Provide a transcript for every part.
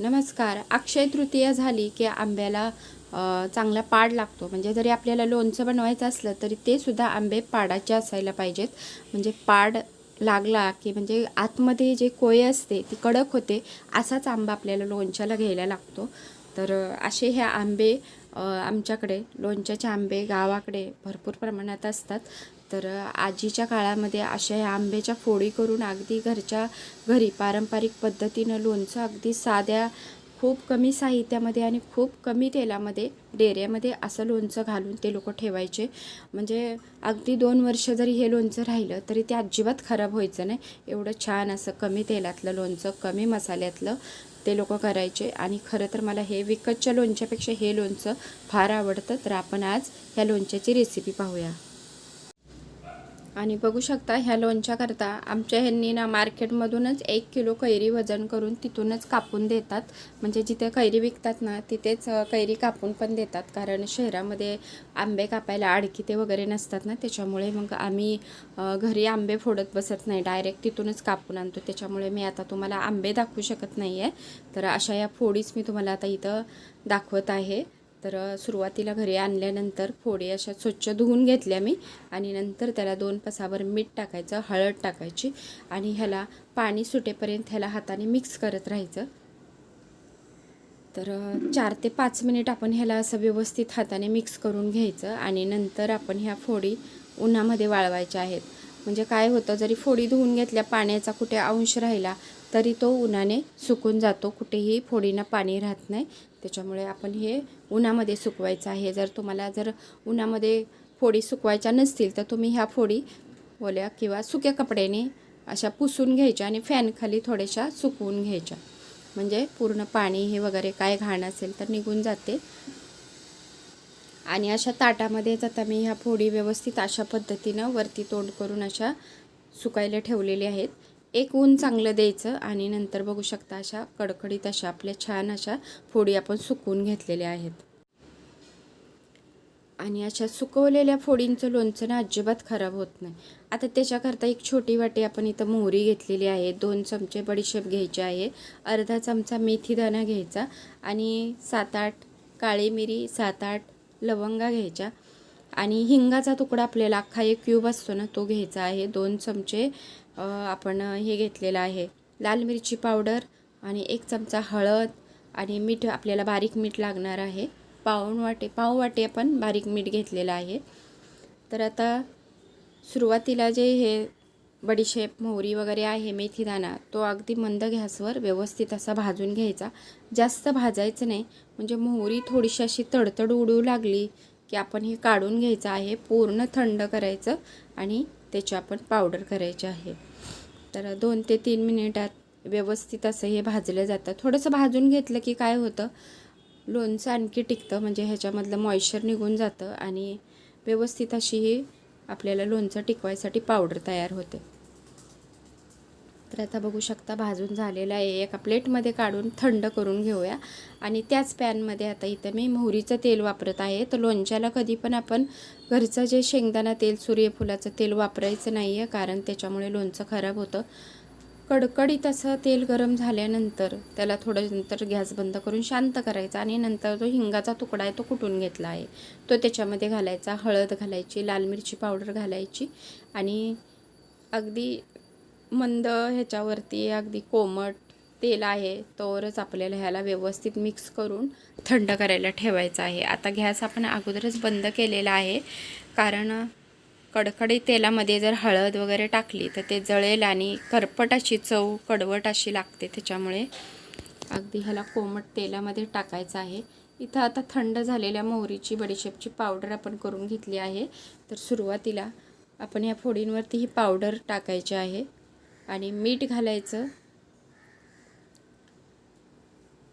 नमस्कार. अक्षय तृतीया झाली की आंब्याला चांगला पाड लागतो. म्हणजे जरी आपल्याला लोणचं बनवायचं असलं तरी ते सुद्धा आंबे पाडाचे असायला पाहिजेत. म्हणजे पाड लागला की म्हणजे आतमध्ये जे कोय असते ती कडक होते असाच आंबा आपल्याला लोणच्याला घ्यायला लागतो. तर असे हे आंबे आमच्याकडे लोणच्याचे आंबे गावाकडे भरपूर प्रमाणात असतात. तर आजीच्या काळामध्ये अशा ह्या आंब्याच्या फोडी करून अगदी घरच्या घरी पारंपरिक पद्धतीनं लोणचं अगदी साध्या खूप कमी साहित्यामध्ये आणि खूप कमी तेलामध्ये डेऱ्यामध्ये असं लोणचं घालून ते लोक ठेवायचे. म्हणजे अगदी दोन वर्ष जरी हे लोणचं राहिलं तरी ते अजिबात खराब व्हायचं नाही. एवढं छान असं कमी तेलातलं लोणचं कमी मसाल्यातलं ते लोक करायचे. आणि खरं तर मला हे विकतच्या लोणच्यापेक्षा हे लोणचं फार आवडतं. तर आपण आज ह्या लोणच्याची रेसिपी पाहूया. आणि बघू शकता ह्या लोणच्याकरता आमच्या ह्यांनी ना मार्केटमधूनच एक किलो कैरी वजन करून तिथूनच कापून देतात. म्हणजे जिथे कैरी विकतात ना तिथेच कैरी कापून पण देतात. कारण शहरामध्ये आंबे कापायला आडकिते वगैरे नसतात ना त्याच्यामुळे मग आम्ही घरी आंबे फोडत बसत नाही. डायरेक्ट तिथूनच कापून आणतो. त्याच्यामुळे मी आता तुम्हाला आंबे दाखवू शकत नाही आहे तर अशा या फोडीच मी तुम्हाला आता इथं दाखवत आहे. तर सुरुवातीला घरी आणल्यानंतर फोडी अशा स्वच्छ धुवून घेतल्या मी आणि नंतर त्याला दोन पसावर मीठ टाकायचं हळद टाकायची आणि ह्याला पाणी सुटेपर्यंत ह्याला हाताने मिक्स करत राहायचं. तर चार ते पाच मिनिट आपण ह्याला असं व्यवस्थित हाताने मिक्स करून घ्यायचं आणि नंतर आपण ह्या फोडी उन्हामध्ये वाळवायच्या आहेत. म्हणजे काय होतं जरी फोडी धुवून घेतल्या पाण्याचा कुठे अंश राहिला तरी तो उन्हाने सुकून जातो. कुठेही फोडीनं पाणी राहत नाही. त्याच्यामुळे आपण हे उन्हामध्ये सुकवायचं आहे. जर तुम्हाला जर उन्हामध्ये फोडी सुकवायच्या नसतील तर तुम्ही ह्या फोडी ओल्या किंवा सुक्या कपड्याने अशा पुसून घ्यायच्या आणि फॅनखाली थोड्याशा सुकवून घ्यायच्या. म्हणजे पूर्ण पाणी हे वगैरे काय घाण असेल तर निघून जाते. आणि अशा ताटामध्येच आता मी ह्या फोडी व्यवस्थित अशा पद्धतीनं वरती तोंड करून अशा सुकायला ठेवलेली आहेत. एक ऊन चांगलं द्यायचं आणि नंतर बघू शकता अशा कडकडीत अशा आपल्या छान अशा फोडी आपण सुकवून घेतलेल्या आहेत. आणि अशा सुकवलेल्या फोडींचं लोणचं ना अजिबात खराब होत नाही. आता त्याच्याकरता एक छोटी वाटी आपण इथं मोहरी घेतलेली आहे. दोन चमचे बडीशेप घ्यायचे आहे. अर्धा चमचा मेथीदाणा घ्यायचा आणि सात आठ काळी मिरी सात आठ लवंगा घ्यायच्या. आणि हिंगाचा तुकडा आपल्याला अख्खा एक क्यूब असतो ना तो घ्यायचा आहे. दोन चमचे आपण हे घेतलेला आहे. लाल मिरची पावडर आणि एक चमचा हळद आणि मीठ आपल्याला बारीक मीठ लागणार आहे. पाऊण वाटे पाव वाटे आपण बारीक मीठ घेतलेलं आहे. तर आता सुरुवातीला जे हे बडीशेप मोहरी वगैरे आहे मेथीदाणा तो अगदी मंद गॅसवर व्यवस्थित असा भाजून घ्यायचा. जास्त भाजायचं नाही म्हणजे मोहरी थोडीशी अशी तडतड उडू लागली की आपण हे काढून घ्यायचं आहे पूर्ण थंड करायचं आणि त्याची आपण पावडर करायची आहे. तर दोन ते तीन मिनिटात व्यवस्थित असं हे भाजलं जातं. थोडंसं भाजून घेतलं की काय होतं लोणचं आणखी टिकतं म्हणजे ह्याच्यामधलं मॉइश्चर निघून जातं आणि व्यवस्थित अशी ही आपल्याला लोणचं टिकवायसाठी पावडर तयार होते. तर आता बघू शकता भाजून झालेलं आहे. एका प्लेटमध्ये काढून थंड करून घेऊया. आणि त्याच पॅनमध्ये आता इथं मी मोहरीचं तेल वापरत आहे. तर लोणच्याला कधी पण आपण घरचं जे शेंगदाणा तेल सूर्यफुलाचं तेल वापरायचं नाही आहे कारण त्याच्यामुळे लोणचं खराब होतं. कडकडीत असं तेल गरम झाल्यानंतर त्याला थोडं नंतर गॅस बंद करून शांत करायचा. आणि नंतर जो हिंगाचा तुकडा आहे तो कुटून घेतला आहे. तो त्याच्यामध्ये घालायचा. हळद घालायची लाल मिरची पावडर घालायची. आणि अगदी मंद ह्याच्यावरती अगदी कोमट तेल आहे तोवरच आपल्याला ह्याला व्यवस्थित मिक्स करून थंड करायला ठेवायचं आहे. आता गॅस आपण अगोदरच बंद केलेला आहे. कारण कडकडी तेलामध्ये जर हळद वगैरे टाकली तर ते जळेल आणि करपट अशी चव कडवट अशी लागते. त्याच्यामुळे अगदी ह्याला कोमट तेलामध्ये टाकायचं आहे. इथं आता थंड झालेल्या मोहरीची बडीशेपची पावडर आपण करून घेतली आहे. तर सुरुवातीला आपण या फोडींवरती ही पावडर टाकायची आहे. आणि मीठ घालायचं.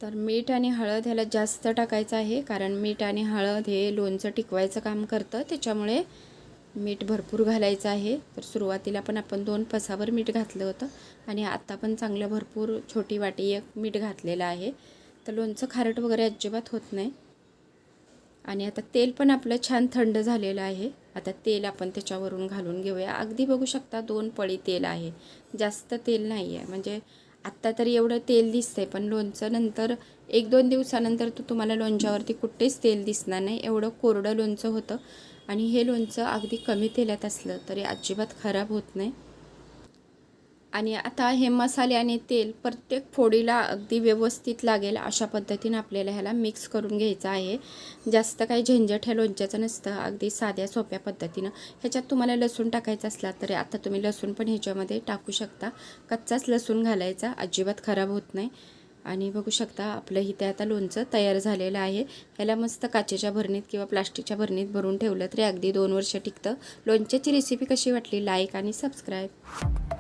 तर मीठ आणि हळद ह्याला जास्त टाकायचं आहे कारण मीठ आणि हळद हे लोणचं टिकवायचं काम करतं त्याच्यामुळे मीठ भरपूर घालायचं आहे. तर सुरुवातीला पण आपण दोन पसावर मीठ घातलं होतं आणि आत्ता पण चांगलं भरपूर छोटी वाटी एक मीठ घातलेलं आहे. तर लोणचं खारट वगैरे अजिबात होत नाही. आणि आता तेल पण आपलं छान थंड झालेलं आहे. आता तेल आपण त्याच्यावरून घालून घेऊया. अगदी बघू शकता दोन पळी तेल आहे. जास्त तेल नाही आहे म्हणजे आत्ता तरी एवढं तेल दिसतंय पण लोणचं नंतर एक दोन दिवसानंतर तर तुम्हाला लोणच्यावरती कुठेच तेल दिसणार नाही. एवढं कोरडं लोणचं होतं. आणि हे लोणचं अगदी कमी तेलात असलं तरी अजिबात खराब होत नाही. आणि आता हे मसाले आणि तेल प्रत्येक फोडीला अगदी व्यवस्थित लागेल अशा पद्धतीनं आपल्याला ह्याला मिक्स करून घ्यायचं आहे. जास्त काही झंझट ह्या लोणच्याचं नसतं अगदी साध्या सोप्या पद्धतीनं. ह्याच्यात तुम्हाला लसूण टाकायचं असला तरी आता तुम्ही लसूण पण ह्याच्यामध्ये टाकू शकता. कच्चाच लसूण घालायचा अजिबात खराब होत नाही. आणि बघू शकता आपलं इथे आता लोणचं तयार झालेलं आहे. ह्याला मस्त काचेच्या भरणीत किंवा प्लास्टिकच्या भरणीत भरून ठेवलं तरी अगदी दोन वर्ष टिकतं. लोणच्याची रेसिपी कशी वाटली? लाईक आणि सबस्क्राईब